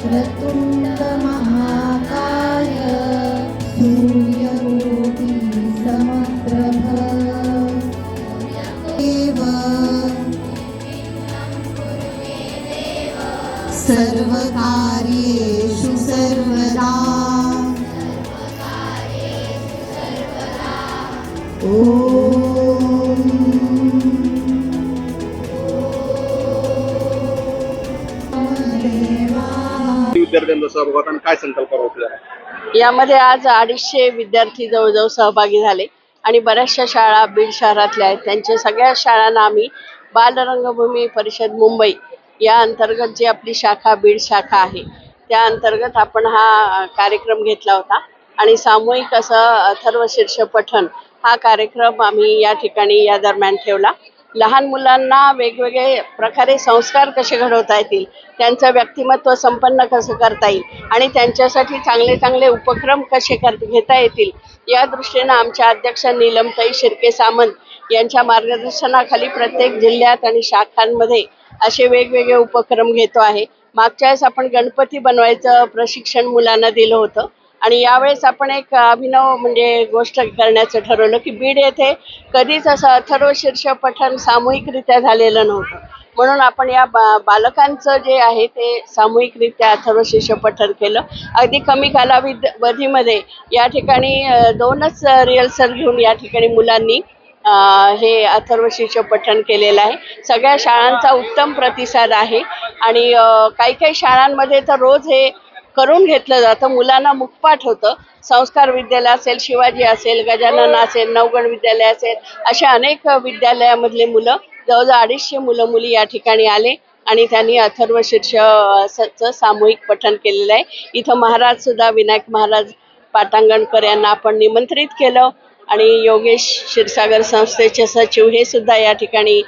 क्रतुण्डमहाकाय विद्यार्थ्यांचा सहभाग होता आणि काय संकल्प यामध्ये आज अडीचशे विद्यार्थी जवळजवळ सहभागी झाले आणि बऱ्याचशा शाळा बीड शहरातल्या आहेत. त्यांच्या सगळ्या शाळांना आम्ही बालरंगभूमी परिषद मुंबई या अंतर्गत जी आपली शाखा बीड शाखा आहे त्या अंतर्गत आपण हा कार्यक्रम घेतला होता. आणि सामूहिक असं अथर्व शीर्ष पठण हा कार्यक्रम आम्ही या ठिकाणी या दरम्यान ठेवला. लहान मुलांना वेगवेगळे प्रकारे संस्कार कसे घडवता येतील त्यांचं व्यक्तिमत्व संपन्न कसं करता येईल आणि त्यांच्यासाठी चांगले चांगले उपक्रम कसे कर घेता येतील या दृष्टीनं आमच्या अध्यक्ष नीलमताई शिर्के सामंत यांच्या मार्गदर्शनाखाली प्रत्येक जिल्ह्यात आणि शाखांमध्ये असे वेगवेगळे उपक्रम घेतो आहे. मागच्या वेळेस आपण गणपती बनवायचं प्रशिक्षण मुलांना दिलं होतं. आणि यावेळेस आपण एक अभिनव म्हणजे गोष्ट करण्याचं ठरवलं की बीड येथे कधीच असं अथर्व शीर्ष पठण सामूहिकरित्या झालेलं नव्हतं. म्हणून आपण या बा बालकांचं जे आहे ते सामूहिकरित्या अथर्व शीर्ष पठण केलं. अगदी कमी कालावधीमध्ये या ठिकाणी दोनच रिहर्सल घेऊन या ठिकाणी मुलांनी हे अथर्व शीर्ष पठण केलेलं आहे. सगळ्या शाळांचा उत्तम प्रतिसाद आहे. आणि काही काही शाळांमध्ये तर रोज हे करून घेतलं जातं. मुलांना मुखपाठ होतं. संस्कार विद्यालय असेल शिवाजी असेल गजानन असेल नवगण विद्यालय असेल अशा अनेक विद्यालयामधले मुलं जवळजवळ अडीचशे मुलं मुली या ठिकाणी आले आणि त्यांनी अथर्व शीर्ष सामूहिक पठण केलेलं आहे. इथं महाराज सुद्धा विनायक महाराज पाटांगणकर यांना आपण निमंत्रित केलं. आणि योगेश क्षीरसागर संस्थेचे सचिव हे सुद्धा या ठिकाणी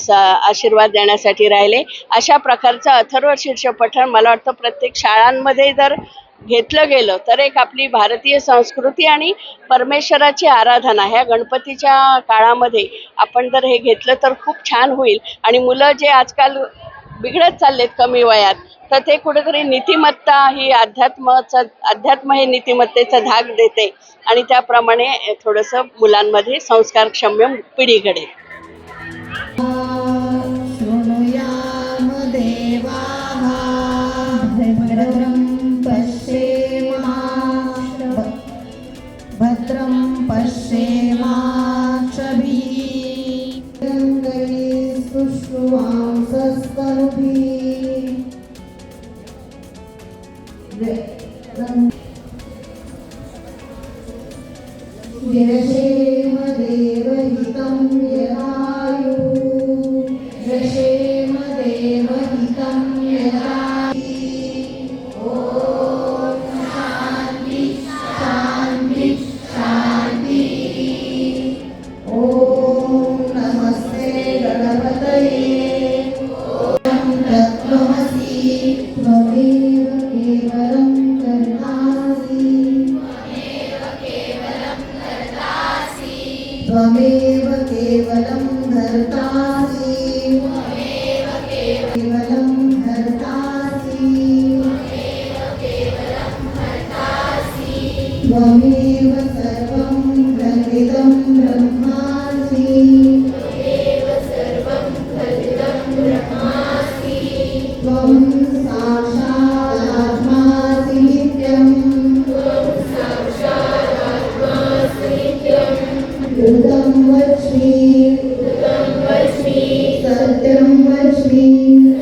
स- आशीर्वाद देण्यासाठी राहिले. अशा प्रकारचं अथर्व शीर्ष पठण मला वाटतं प्रत्येक शाळांमध्ये जर घेतलं गेलं तर एक आपली भारतीय संस्कृती आणि परमेश्वराची आराधना ह्या गणपतीच्या काळामध्ये आपण जर हे घेतलं तर खूप छान होईल. आणि मुलं जे आजकाल बिघडत चाललेत कमी वयात तर ते कुठेतरी नीतिमत्ता ही अध्यात्माचं अध्यात्म हे नीतिमत्तेचा धाक देते आणि त्याप्रमाणे थोडंसं मुलांमध्ये संस्कारक्षम्य पिढी घडेल. भद्रं पश्येमाक्षभिः गङ्गैः सुश्रुवांसस्तनुभिः विरशेम देवहितं यदायु विरशेम त्वमेव केवलं धर्तासि। केवलं धर्तासि। त्वमेव सर्वं प्रकृतं ब्रह्म। Satyam Vajshmi Satyam Vajshmi Satyam Vajshmi